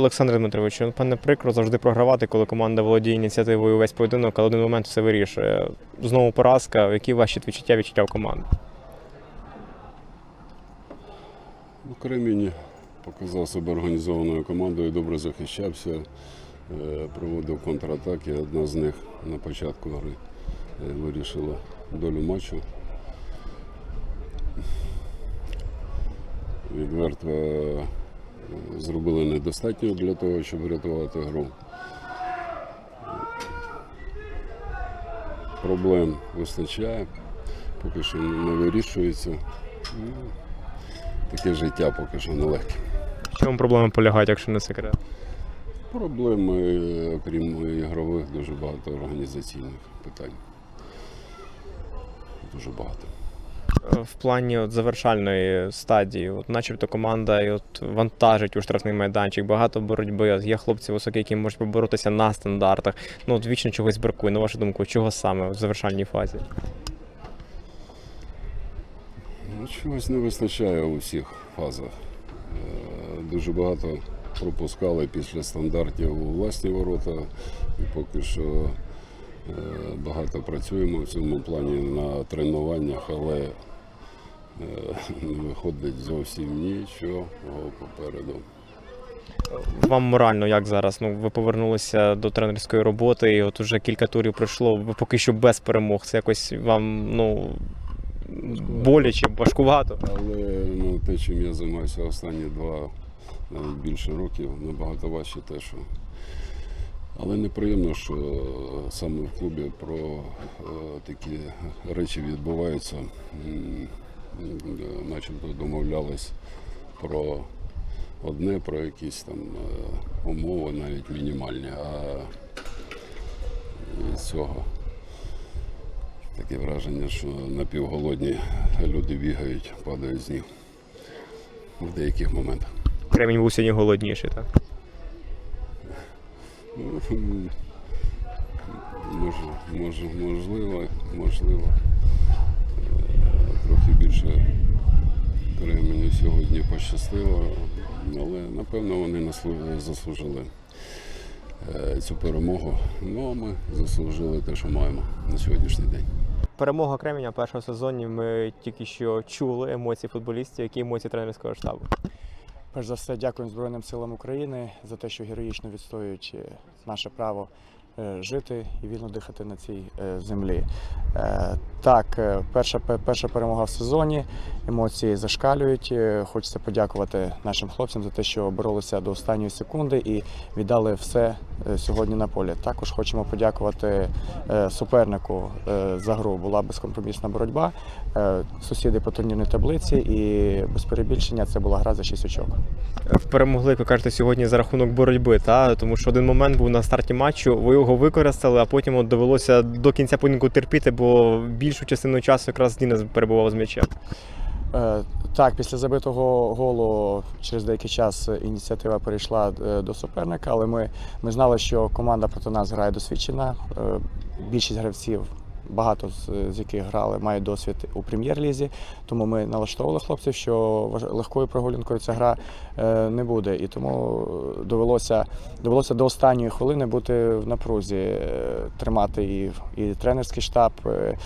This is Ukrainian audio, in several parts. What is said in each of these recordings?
Олександр Дмитрович, пане прикро завжди програвати, коли команда володіє ініціативою увесь поєдинок, але один момент все вирішує. Знову поразка. Які ваші відчуття відчуття в команди? Ну, Кремінь показав себе організованою командою, добре захищався, е, проводив контратаки. Одна з них на початку гри е, вирішила долю матчу. Відверто зробили недостатньо для того, щоб врятувати гру. Проблем вистачає, поки що не вирішується. Таке життя поки що нелегке. В чому проблеми полягають, якщо не секрет? Проблеми, окрім ігрових, дуже багато організаційних питань. Дуже багато. Е, В плані от завершальної стадії, от начебто команда от вантажить у штрафний майданчик, багато боротьби. От Є хлопці високі, які можуть поборотися на стандартах. Ну от вічно чогось бракує. На вашу думку, чого саме в завершальній фазі? Ну, чогось не вистачає у всіх фазах. Е, Дуже багато пропускали після стандартів у власні ворота. І поки що е, багато працюємо в цьому плані на тренуваннях, але не виходить зовсім нічого попереду. Вам морально як зараз? Ну ви повернулися до тренерської роботи, і от уже кілька турів пройшло. Ви поки що без перемог. Це якось вам ну боляче, важкувато. Але ну, те, чим я займаюся останні два, навіть більше років, набагато важче те, що. Але неприємно, що саме в клубі про е, такі речі відбуваються. Начебто домовлялись про одне, про якісь там е, умови, навіть мінімальні, а від цього таке враження, що напівголодні люди бігають, падають з ніг в деяких моментах. Кремінь був сьогодні голодніший, так? Ну, Мож, мож, можливо, можливо. Сьогодні пощастило, але напевно вони заслужили е, цю перемогу. Ну а ми заслужили те, що маємо на сьогоднішній день. Перемога Кременя в першому сезоні. Ми тільки що чули емоції футболістів, які емоції тренерського штабу. Перш за все, дякуємо Збройним силам України за те, що героїчно відстоюють е, наше право жити і вільно дихати на цій е, землі. Е, Так, е, перша, перша перемога в сезоні, емоції зашкалюють. Е, Хочеться подякувати нашим хлопцям за те, що боролися до останньої секунди і віддали все е, сьогодні на полі. Також хочемо подякувати е, супернику е, за гру. Була безкомпромісна боротьба. Е, Сусіди по турнірній таблиці, і без перебільшення це була гра за 6 очок. Перемогли, як ви кажете, сьогодні за рахунок боротьби, та тому що один момент був на старті матчу, ви його використали, а потім от довелося до кінця поєдинку терпіти, бо більшу частину часу якраз Дінес перебував з м'ячем. Е, Так, після забитого голу через деякий час ініціатива перейшла е, до суперника, але ми, ми знали, що команда проти нас грає досвідчена. Е, Більшість гравців, багато з, з яких грали, мають досвід у прем'єр-лізі. Тому ми налаштовували хлопців, що легкою прогулянкою ця гра е, не буде. І тому довелося, довелося до останньої хвилини бути в напрузі, е, тримати і, і тренерський штаб. е,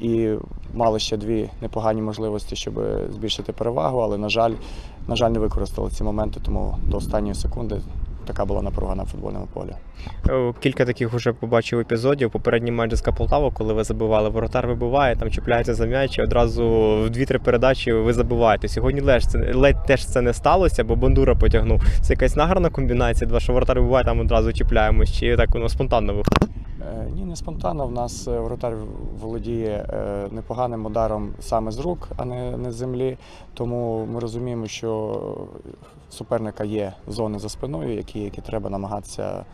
і мали ще дві непогані можливості, щоб збільшити перевагу, але, на жаль, на жаль, не використали ці моменти, тому до останньої секунди така була напруга на футбольному полі. Е, Кілька таких вже побачив епізодів. Попередній матч з Каполтаво, коли ви забивали, воротар вибиває, там чіпляється за м'яч, і одразу в дві-три передачі ви забиваєте. Сьогодні ледь, теж це не сталося, бо Бандура потягнув. Це якась награна комбінація, два що воротар вибиває, там одразу чіпляємось, чи так воно спонтанно виходить. Е, Ні, не спонтанно. В нас вратар володіє е, непоганим ударом саме з рук, а не, не з землі. Тому ми розуміємо, що суперника є зони за спиною, які, які треба намагатися е,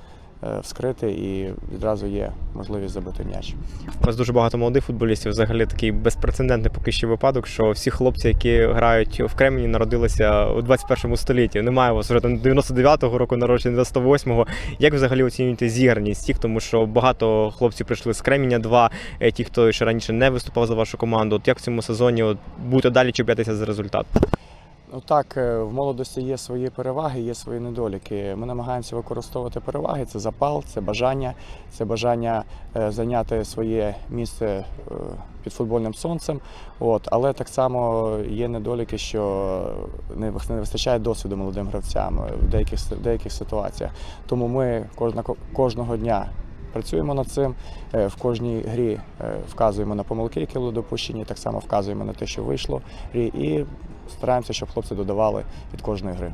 вскрити, і відразу є можливість забити м'яч. У вас дуже багато молодих футболістів. Взагалі такий безпрецедентний поки що випадок, що всі хлопці, які грають в Кремені, народилися у 21 столітті. Немає у вас вже там 99-го року народження, 98-го. Як взагалі оцінюєте зіграність їх? Тому що багато хлопців прийшли з Кременя, два е, ті, хто ще раніше не виступав за вашу команду. От як в цьому сезоні от, будете далі чіплятися за результат? Ну так, е, в молодості є свої переваги, є свої недоліки. Ми намагаємося використовувати переваги. Це запал, це бажання, це бажання е, зайняти своє місце е, під футбольним сонцем. От, але так само є недоліки, що не вистачає досвіду молодим гравцям в деяких деяких ситуаціях. Тому ми кожна кожного дня. Працюємо над цим в кожній грі, вказуємо на помилки, які були допущені, так само вказуємо на те, що вийшло, і стараємося, щоб хлопці додавали від кожної гри.